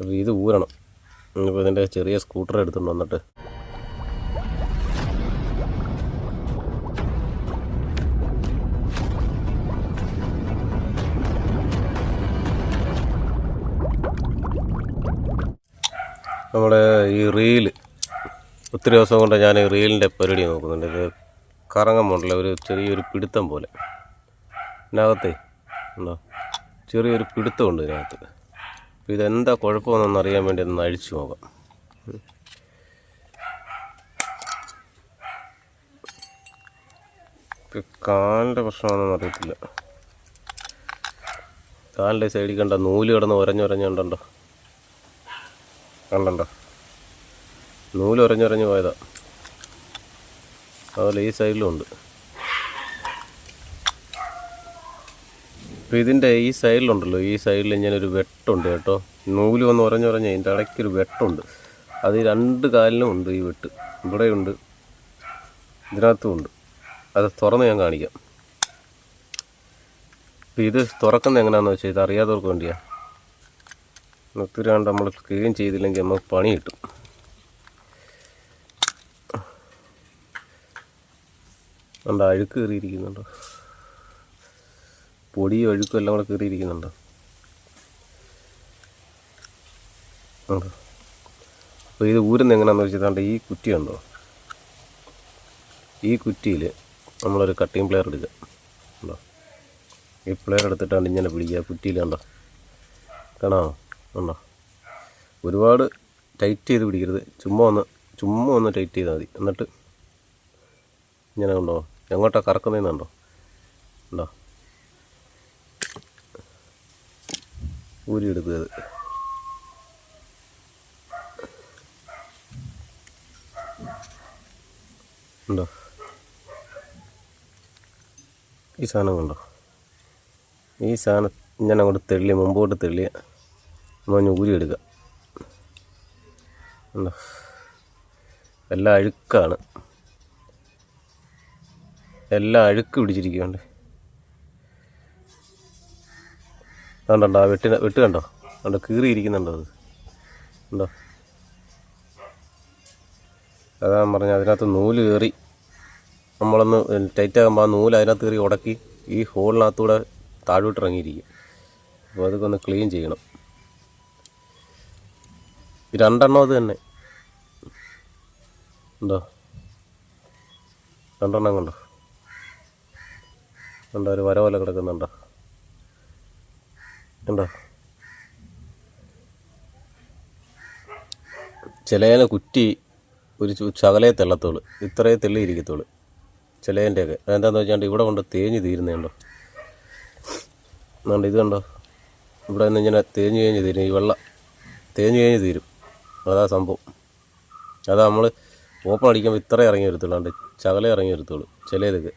ഇത് ഊരണം. ഇപ്പോൾ ഇതിന്റെ ചെറിയ സ്കൂട്ടർ എടുത്തുകൊണ്ട് വന്നിട്ട്. നമ്മുടെ ഈ റീൽ ഒത്തിരി ദിവസം കൊണ്ട് ഞാൻ ഈ റീലിന്റെ പരിപാടി നോക്കുന്നുണ്ട്. ഇത് കറങ്ങം പോകണ്ടല്ല ഒരു ചെറിയൊരു പിടുത്തം പോലെ. ഇതിനകത്തേ ഉണ്ടോ? ചെറിയൊരു പിടുത്തമുണ്ട് ഇതിനകത്ത്. അപ്പോൾ ഇതെന്താ കുഴപ്പമെന്നൊന്ന് അറിയാൻ വേണ്ടി ഒന്ന് അഴിച്ചു നോക്കാം. കാലിന്റെ പ്രശ്നമാണെന്ന് അറിയത്തില്ല. കാലിന്റെ സൈഡിൽ കണ്ട നൂൽ കിടന്ന് ഉരഞ്ഞുരഞ്ഞുണ്ടോ കണ്ടോ നൂൽ ഉരഞ്ഞുരഞ്ഞ് പോയതാ. അതുപോലെ ഈ സൈഡിലും ഉണ്ട്. അപ്പോൾ ഇതിന്റെ ഈ സൈഡിലുണ്ടല്ലോ ഈ സൈഡിൽ ഇങ്ങനെ ഒരു വെട്ടുണ്ട് കേട്ടോ. നൂൽ വന്ന് ഉരഞ്ഞുരഞ്ഞ് ഇതിന്റെ ഇടയ്ക്കൊരു വെട്ടുണ്ട്. അത് രണ്ട് കാലിലും ഉണ്ട് ഈ വെട്ട്. ഇവിടെയുണ്ട് ഇതിനകത്തും ഉണ്ട്. അത് തുറന്ന് ഞാൻ കാണിക്കാം. അപ്പോൾ ഇത് തുറക്കുന്നത് എങ്ങനെയാണെന്ന് വെച്ചാൽ ഇത് അറിയാത്തവർക്ക് വേണ്ടിയാണ് ഒത്തിരി കണ്ട് നമ്മൾ ക്ലീൻ ചെയ്തില്ലെങ്കിൽ നമുക്ക് പണി കിട്ടും. കണ്ടോ അഴുക്ക് കയറിയിരിക്കുന്നുണ്ടോ. പൊടിയും ഒഴുക്കും എല്ലാം കൂടെ കയറിയിരിക്കുന്നുണ്ടോ അപ്പോൾ ഇത് ഊരുന്ന എങ്ങനെയാണെന്ന് വെച്ചിട്ടാണ്ട് ഈ കുറ്റി ഉണ്ടോ ഈ കുറ്റിയിൽ നമ്മളൊരു കട്ടിങ് പ്ലെയർ എടുക്കുക. ഉണ്ടോ? ഈ പ്ലെയർ എടുത്തിട്ടാണ് ഇങ്ങനെ പിടിക്കുക. കുറ്റിയിൽ കണ്ടോ? കാണാമോ? ഉണ്ടോ? ഒരുപാട് ടൈറ്റ് ചെയ്ത് പിടിക്കരുത്. ചുമ്മാ ഒന്ന് ചുമ്മാ ഒന്ന് ടൈറ്റ് ചെയ്താൽ മതി. എന്നിട്ട് ഇങ്ങനെ ഉണ്ടോ എങ്ങോട്ടാണ് കറക്കുന്നതെന്നുണ്ടോ ഉണ്ടോ? ഊരി എടുക്കുക അത് ഉണ്ടോ? ഈ സാധനം കണ്ടോ? ഈ സാധനം ഞാൻ അങ്ങോട്ട് തെള്ളി മുമ്പോട്ട് തെള്ളിയ നമ്മൾ ഊരി എടുക്കുക ഉണ്ടോ? എല്ലാം അഴുക്കാണ്. എല്ലാം അഴുക്ക് പിടിച്ചിരിക്കുന്നുണ്ട്. കണ്ടോ വെട്ടി വെട്ട് കണ്ടോ? കണ്ടോ കീറിയിരിക്കുന്നുണ്ടോ അത്? ഉണ്ടോ അതാണ് പറഞ്ഞ അതിനകത്ത് നൂൽ കയറി നമ്മളൊന്ന് ടൈറ്റ് ആകുമ്പോൾ ആ നൂൽ അതിനകത്ത് കയറി ഉടക്കി ഈ ഹോളിനകത്തൂടെ താഴോട്ട് ഇറങ്ങിയിരിക്കും. അപ്പോൾ അതൊക്കെ ഒന്ന് ക്ലീൻ ചെയ്യണം. രണ്ടെണ്ണം അത് തന്നെ. ഉണ്ടോ രണ്ടെണ്ണം കണ്ടോ? കണ്ടോ ഒരു വര പോലെ കിടക്കുന്നുണ്ടോ? ഉണ്ടോ ചിലേന കുറ്റി ഒരു ചകലയെ ശകലേ തെള്ളത്തുള്ളൂ. ഇത്രയേ തെള്ളി ഇരിക്കത്തോൾ ചിലേന്റെയൊക്കെ അതെന്താണെന്ന് വെച്ചാണ്ട് ഇവിടെ കൊണ്ട് തേഞ്ഞ് തീരുന്നുണ്ടോ എന്നുണ്ട് ഇത് കണ്ടോ? ഇവിടെ നിന്ന് ഇങ്ങനെ തേഞ്ഞ് കഴിഞ്ഞ് തീരും. ഈ വെള്ളം തേഞ്ഞ് കഴിഞ്ഞ് തീരും. അതാ സംഭവം. അതാ നമ്മൾ ഓപ്പൺ അടിക്കുമ്പോൾ ഇത്ര ഇറങ്ങി വരത്തുള്ളൂ. അണ്ട് ചകലേ ഇറങ്ങി വരത്തുള്ളൂ. ചിലതൊക്കെ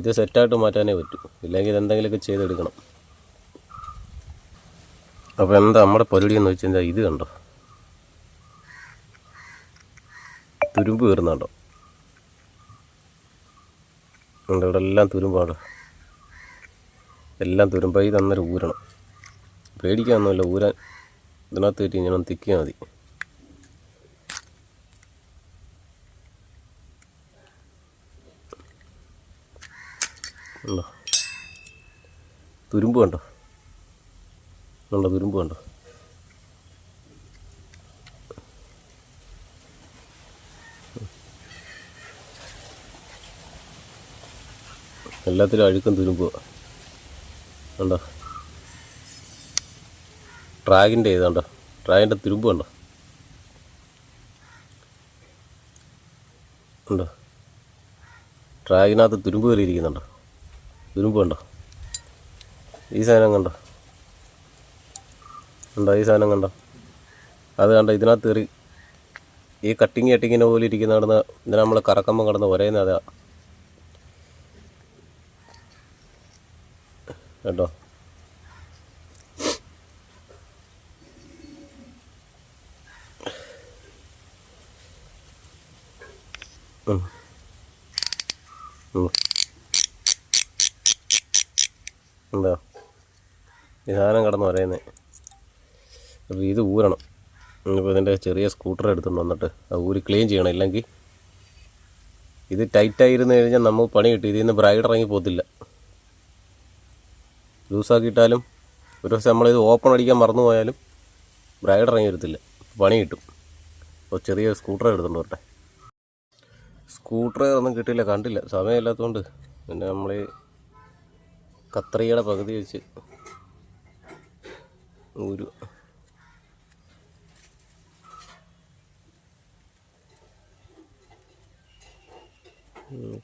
ഇത് സെറ്റായിട്ട് മാറ്റാനേ പറ്റൂ. ഇല്ലെങ്കിൽ ഇതെന്തെങ്കിലുമൊക്കെ ചെയ്തെടുക്കണം. അപ്പോൾ എന്താ നമ്മുടെ പരിപാടി എന്ന് വെച്ച് കഴിഞ്ഞാൽ ഇത് കണ്ടോ? തുരുമ്പ് കയറുന്നുണ്ടോ? ഉണ്ട്? ഇവിടെ എല്ലാം തുരുമ്പാണ്. എല്ലാം തുരുമ്പായി തന്നൊരു ഊരണം. പേടിക്കാനൊന്നുമില്ല. ഊരാൻ ഇതിനകത്ത് കയറ്റി ഞാൻ തിക്കിയാൽ മതി. തുരുമ്പ് കണ്ടോ? ഉണ്ടോ തുരുമ്പ് കണ്ടോ? എല്ലാത്തിലും അഴുക്കും തുരുമ്പ് കണ്ടോ? ട്രാഗിന്റെ ഇതുണ്ടോ ട്രാഗിന്റെ തുരുമ്പ് കണ്ടോ? ഉണ്ടോ ട്രാഗിനകത്ത് തുരുമ്പ് കയറിയിരിക്കുന്നുണ്ടോ തുരുമ്പ് കണ്ടോ? ഈ സാധനം കണ്ടോ? ഉണ്ടോ ഈ സാധനം കണ്ടോ അത് കണ്ടോ ഇതിനകത്ത് കയറി ഈ കട്ടിങ് കട്ടിങ്ങിനെ പോലെ ഇരിക്കുന്ന കിടന്ന് ഇതിനെ നമ്മൾ കറക്കുമ്പോൾ കിടന്ന് ഒരേന്ന് അതാ കേട്ടോ ഉം. ഉം. എന്താ ഈ സാധനം കിടന്ന് പറയുന്നത് അപ്പോൾ ഇത് ഊരണം. ഇപ്പോൾ ഇതിന്റെ ചെറിയ സ്കൂട്ടർ എടുത്തുകൊണ്ട് വന്നിട്ട് ഊരി ക്ലീൻ ചെയ്യണം. ഇല്ലെങ്കിൽ ഇത് ടൈറ്റായിരുന്നു കഴിഞ്ഞാൽ നമുക്ക് പണി കിട്ടി. ഇതിൽ നിന്ന് ബ്രൈഡ് ഇറങ്ങി പോകത്തില്ല. ലൂസാക്കിയിട്ടാലും ഒരു ദിവസം നമ്മളിത് ഓപ്പൺ അടിക്കാൻ മറന്നു പോയാലും ബ്രൈഡ് ഇറങ്ങി വരത്തില്ല. പണി കിട്ടും. അപ്പോൾ ചെറിയ സ്കൂട്ടർ എടുത്തുകൊണ്ട് വരട്ടെ. സ്കൂട്ടർ ഒന്നും കിട്ടിയില്ല. കണ്ടില്ല. സമയമില്ലാത്തതുകൊണ്ട് പിന്നെ നമ്മൾ കത്രികയുടെ പകുതി വെച്ച് ഒരു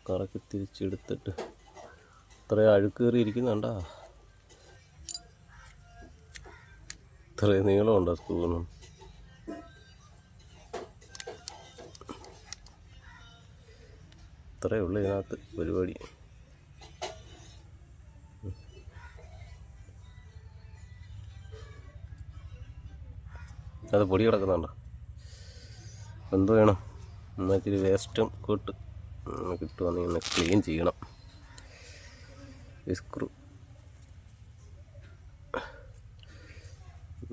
കറക്കി തിരിച്ചെടുത്തിട്ട് ഇത്രയും അഴുക്ക് കയറി ഇരിക്കുന്നുണ്ടാ ഇത്രയും നീളമുണ്ടോ സ്കൂളിന് ഇത്രയേ ഉള്ളൂ ഇതിനകത്ത് പരിപാടി. അത് പൊടി കിടക്കുന്നുണ്ടോ? എന്ത് വേണം? എന്നാൽ ഇച്ചിരി വേസ്റ്റും കൂട്ട്. കിട്ടുവാണെങ്കിൽ ഒന്ന് ക്ലീൻ ചെയ്യണം. സ്ക്രൂ.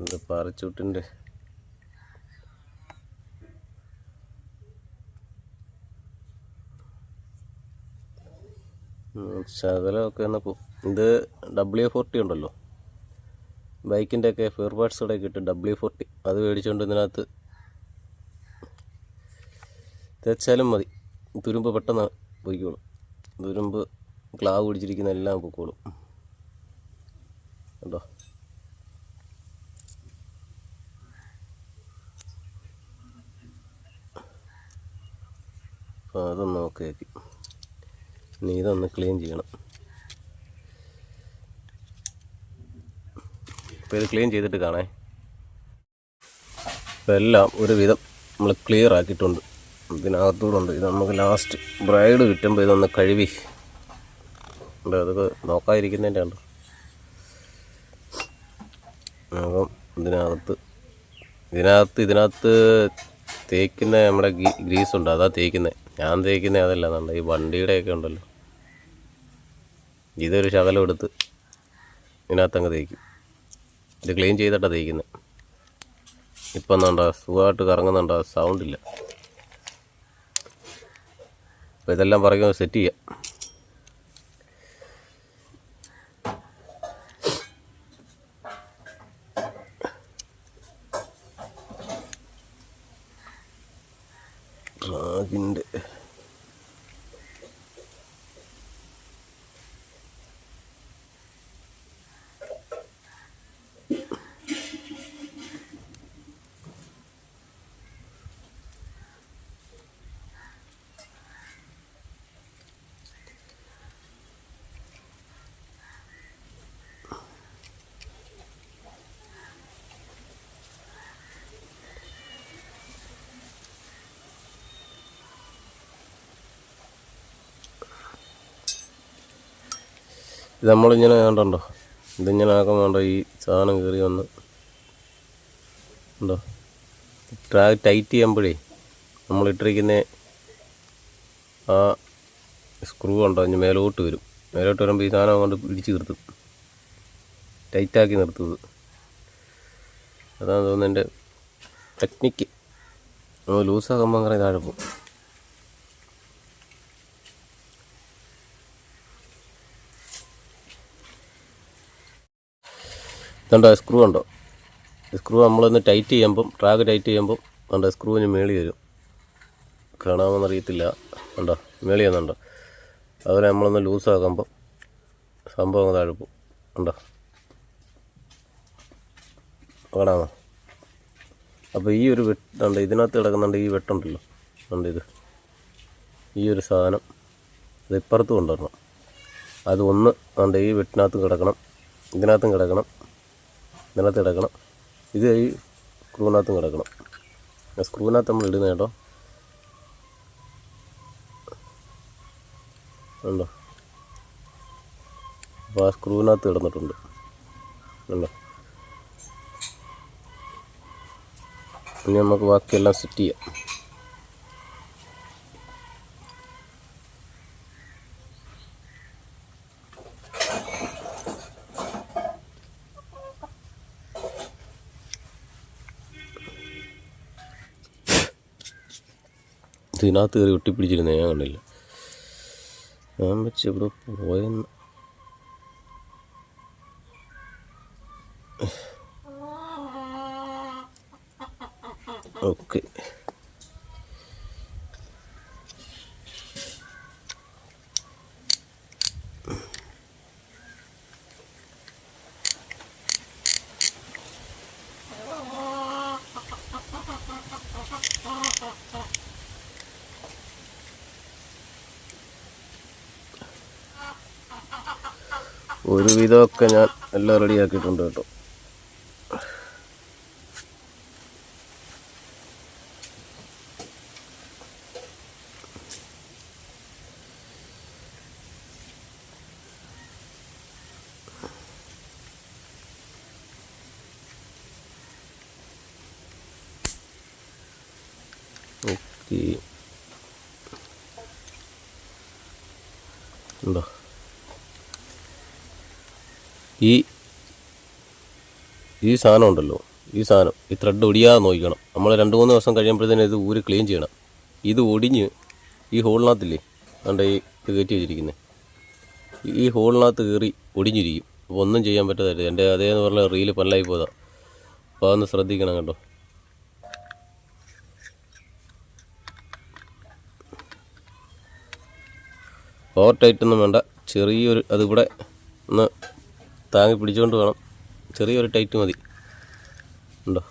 ഇത് പാറച്ചൂട്ടിന്റെ ശകലമൊക്കെ ഒന്ന് ഇത് ഡബ്ല്യു ഫോർട്ടി ഉണ്ടല്ലോ. ബൈക്കിന്റെ ഒക്കെ ഫെയർ പാർട്സ് കൂടെ കിട്ടും ഡബ്ല്യു ഫോർട്ടി അത് മേടിച്ചുകൊണ്ട് ഇതിനകത്ത് തേച്ചാലും മതി. തുരുമ്പ് പെട്ടെന്ന് പൊയ്ക്കോളും. തുരുമ്പ് ക്ലാവ് പിടിച്ചിരിക്കുന്ന എല്ലാം പൊക്കോളും. കണ്ടോ? അപ്പോൾ അതൊന്ന് ഓക്കെ ആക്കി. ഇനി ഇതൊന്ന് ക്ലീൻ ചെയ്യണം. അപ്പോൾ ഇത് ക്ലീൻ ചെയ്തിട്ട് കാണേ. അപ്പോൾ എല്ലാം ഒരുവിധം നമ്മൾ ക്ലിയർ ആക്കിയിട്ടുണ്ട്. ഇതിനകത്തൂടെ ഉണ്ട് ഇത് നമുക്ക് ലാസ്റ്റ് ബ്രൈഡ് കിട്ടുമ്പോൾ ഇതൊന്ന് കഴുകി. ഉണ്ട് അതൊക്കെ നോക്കാതിരിക്കുന്നതിന്റെ ഉണ്ട് അപ്പം ഇതിനകത്ത് ഇതിനകത്ത് ഇതിനകത്ത് തേക്കുന്ന നമ്മുടെ ഗ്രീസ് ഉണ്ട് അതാ തേക്കുന്നത് ഞാൻ തേക്കുന്നത് അതല്ല. നമ്മുടെ ഈ വണ്ടിയുടെയൊക്കെ ഉണ്ടല്ലോ. ഇതൊരു ശകലം എടുത്ത് ഇതിനകത്തങ്ങ് തേക്കും. ഇത് ക്ലീൻ ചെയ്തിട്ടാണ് തേക്കുന്നത് ഇപ്പം എന്താ സുഖമായിട്ട് കറങ്ങുന്നുണ്ടോ? സൗണ്ടില്ല അപ്പോൾ ഇതെല്ലാം പറയുന്നത് സെറ്റ് ചെയ്യാം. ഡ്രാഗിന്റെ ഇത് നമ്മളിങ്ങനെ കണ്ടോ? ഇതിങ്ങനെ ആക്കാൻ വേണ്ട ഈ സാധനം കയറി വന്ന്? ഉണ്ടോ ട്രാക്ക് ടൈറ്റ് ചെയ്യുമ്പോഴേ നമ്മൾ ഇട്ടിരിക്കുന്ന ആ സ്ക്രൂ ഉണ്ടോ അതിന് മേലോട്ട് വരും. മേലോട്ട് വരുമ്പോൾ ഈ സാധനം കൊണ്ട് പിടിച്ച് നിർത്തും. ടൈറ്റാക്കി നിർത്തുന്നത് അതാണ് തോന്നുന്നത് എന്റെ ടെക്നിക്ക് ലൂസാക്കുമ്പോൾ അങ്ങനെ താഴെ പോകും. ഇതുണ്ടോ സ്ക്രൂ ഉണ്ടോ സ്ക്രൂ നമ്മളൊന്ന് ടൈറ്റ് ചെയ്യുമ്പം ട്രാക്ക് ടൈറ്റ് ചെയ്യുമ്പം കണ്ടോ സ്ക്രൂവിന് മേളി വരും. കാണാമെന്നറിയത്തില്ല കണ്ടോ മേളി വന്നുണ്ടോ അതുപോലെ നമ്മളൊന്ന് ലൂസാക്കുമ്പം സംഭവം അങ്ങ് ഉണ്ടോ കണ്ടോ? കാണാമോ? അപ്പോൾ ഈ ഒരു വെട്ടുണ്ട് ഇതിനകത്ത് കിടക്കുന്നുണ്ട് ഈ വെട്ടുണ്ടല്ലോ. ഉണ്ട് ഇത്? ഈ ഒരു സാധനം അത് ഇപ്പുറത്ത് കൊണ്ടുവരണം. അത് ഒന്ന് ഉണ്ട് ഈ വെട്ടിനകത്തും കിടക്കണം. ഇതിനകത്തും കിടക്കണം. ഇതിനകത്ത് കിടക്കണം ഇത് ഈ സ്ക്രൂവിനകത്തും കിടക്കണം. സ്ക്രൂവിനകത്ത് നമ്മൾ ഇടുന്ന കേട്ടോ. ഉണ്ടോ അപ്പോൾ ആ സ്ക്രൂവിനകത്ത് കിടന്നിട്ടുണ്ട്. ഉണ്ടോ ഇനി നമുക്ക് ബാക്കിയെല്ലാം സെറ്റ് ചെയ്യാം. ഇതിനകത്ത് കയറി ഒട്ടിപ്പിടിച്ചിരുന്നത് ഞാൻ കണ്ടില്ല. ഞാൻ വെച്ച് ഇവിടെ പോയെന്ന്. ഓക്കെ. ഒരു വിധമൊക്കെ ഞാൻ എല്ലാം റെഡിയാക്കിയിട്ടുണ്ട് കേട്ടോ. ഓക്കെ. ഉണ്ടോ? ഈ ഈ സാധനം ഉണ്ടല്ലോ ഈ സാധനം ഈ ത്രെഡ് ഒടിയാതെ നോക്കണം. നമ്മൾ രണ്ട് മൂന്ന് ദിവസം കഴിയുമ്പോഴത്തേനും ഇത് ഊരി ക്ലീൻ ചെയ്യണം. ഇത് ഒടിഞ്ഞ് ഈ ഹോളിനകത്തില്ലേ അതുകൊണ്ട് ഈ ഇത് കയറ്റി വെച്ചിരിക്കുന്നത് ഈ ഹോളിനകത്ത് കയറി ഒടിഞ്ഞിരിക്കും. അപ്പോൾ ഒന്നും ചെയ്യാൻ പറ്റാതായിട്ട് എന്റെ അതേന്ന് പറഞ്ഞാൽ റീൽ പല്ലായി പോതാ അപ്പോൾ അതൊന്ന് ശ്രദ്ധിക്കണം കേട്ടോ. ഓവർ ടൈറ്റൊന്നും വേണ്ട. ചെറിയൊരു അതിവിടെ ഒന്ന് താങ്ങി പിടിച്ചുകൊണ്ട് വേണം. ചെറിയൊരു ടൈറ്റ് മതി. ഉണ്ടോ?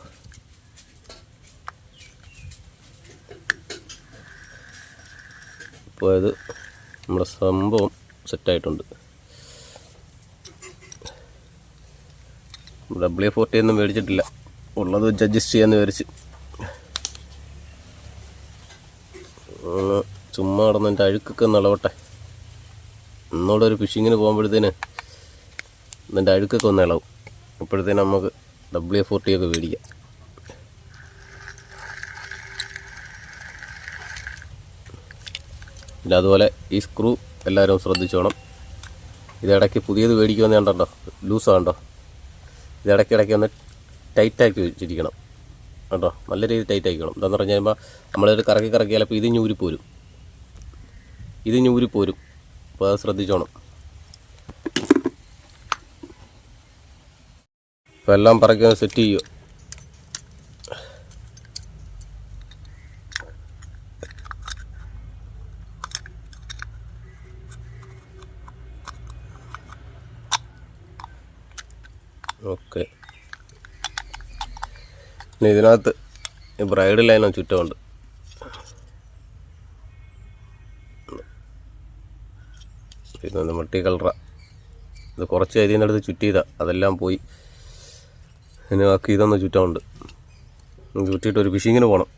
അത് നമ്മുടെ സംഭവം സെറ്റായിട്ടുണ്ട്. ഡബ്ല്യു ഫോർട്ടി ഒന്നും മേടിച്ചിട്ടില്ല. ഉള്ളത് വെച്ച് അഡ്ജസ്റ്റ് ചെയ്യാമെന്ന് വിചാരിച്ച്. ചുമ്മാ കിടന്ന് അഴുക്കൊക്കെ ഒന്ന് ഒന്നുകൂടെ ഒരു ഫിഷിങ്ങിന് പോകുമ്പോഴത്തേന് ഇതിന്റെ അഴുക്കൊക്കെ ഒന്ന് ഇളവും. അപ്പോഴത്തേന് നമുക്ക് ഡബ്ല്യു ഫോർട്ടി ഒക്കെ മേടിക്കാം. പിന്നെ അതുപോലെ ഈ സ്ക്രൂ എല്ലാവരും ശ്രദ്ധിച്ചോണം. ഇതിടയ്ക്ക് പുതിയത് മേടിക്കുമെന്ന് കണ്ടോ? ലൂസാണ്ടോ ആണ്ടോ ഇതിടയ്ക്കിടയ്ക്ക് ഒന്ന് ടൈറ്റാക്കി വെച്ചിരിക്കണം. കേട്ടോ നല്ല രീതിയിൽ ടൈറ്റ് ആക്കിക്കണം എന്താണെന്ന് പറഞ്ഞു കഴിയുമ്പോൾ നമ്മളിത് കറക്കി കറക്കിയാൽ അപ്പോൾ ഇത് ഞൂരിപ്പോരും. പോരും ഇത് ഞൂരിപ്പോരും. പോരും അപ്പോൾ അത് ശ്രദ്ധിച്ചോണം. ഇപ്പോൾ എല്ലാം പറക്കി സെറ്റ് ചെയ്യുക ഓക്കെ. പിന്നെ ഇതിനകത്ത് ബ്രൈഡ് ലൈനും ചുറ്റുമുണ്ട് ഇതൊന്ന് മൾട്ടി കളറാണ് ഇത് കുറച്ച് അരിയെന്നെടുത്ത് ചുറ്റിയതാണ് അതെല്ലാം പോയി. ഇനി ബാക്കി ഇതൊന്ന് ചുറ്റാനുണ്ട്. ചുറ്റിയിട്ട് ഒരു ഫിഷിങ്ങിന് പോകണം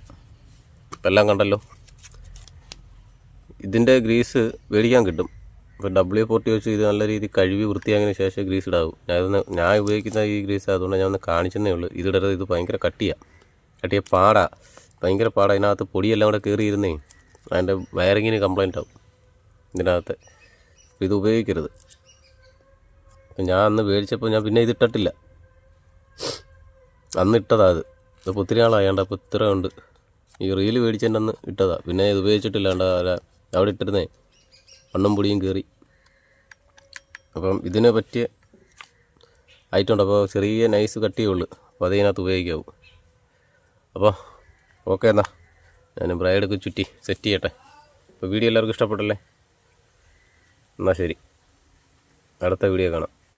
ഇപ്പം എല്ലാം കണ്ടല്ലോ. ഇതിന്റെ ഗ്രീസ് മേടിക്കാൻ കിട്ടും. ഇപ്പോൾ ഡബ്ല്യു ഫോർട്ടി വെച്ച് ഇത് നല്ല രീതിയിൽ കഴുകി വൃത്തിയാക്കിയതിന് ശേഷം ഗ്രീസ് ഇടാവും. ഇതൊന്ന് ഞാൻ ഉപയോഗിക്കുന്ന ഈ ഗ്രീസ് അതുകൊണ്ട് ഞാൻ ഒന്ന് കാണിച്ചെന്നേ ഉള്ളൂ. ഇതിടരുത്. ഇത് ഭയങ്കര കട്ടിയാണ് കട്ടിയ പാടാ. ഭയങ്കര പാടാ. ഇതിനകത്ത് പൊടിയെല്ലാം കൂടെ കയറിയിരുന്നേ അതിന്റെ വയറിങ്ങിന് കംപ്ലൈന്റ് ആവും. ഇതിനകത്ത്. ഇത് ഉപയോഗിക്കരുത്. ഞാൻ അന്ന് മേടിച്ചപ്പോൾ ഞാൻ പിന്നെ ഇതിട്ടിട്ടില്ല അന്ന് ഇട്ടതാ അത്. ഇതിപ്പോൾ ഒത്തിരി നാളായാണ്ട് അപ്പോൾ ഇത്ര ഉണ്ട്. ഈ റീൽ മേടിച്ചതിന്റെ അന്ന് ഇട്ടതാ. പിന്നെ ഇത് ഉപയോഗിച്ചിട്ടില്ലാണ്ട് അവിടെ ഇട്ടിരുന്നേ. മണ്ണും പൊടിയും കയറി അപ്പം ഇതിന് പറ്റിയ ഉണ്ട്. അപ്പോൾ ചെറിയ നൈസ് കട്ടിയേ ഉള്ളൂ. അപ്പോൾ അതിനകത്ത് ഉപയോഗിക്കാവൂ. അപ്പോൾ ഓക്കെ എന്നാ. ഞാൻ ബ്രൈഡൊക്കെ ചുറ്റി സെറ്റ് ചെയ്യട്ടെ. അപ്പോൾ വീഡിയോ എല്ലാവർക്കും ഇഷ്ടപ്പെട്ടല്ലേ? എന്നാൽ ശരി. അടുത്ത വീഡിയോ കാണാം.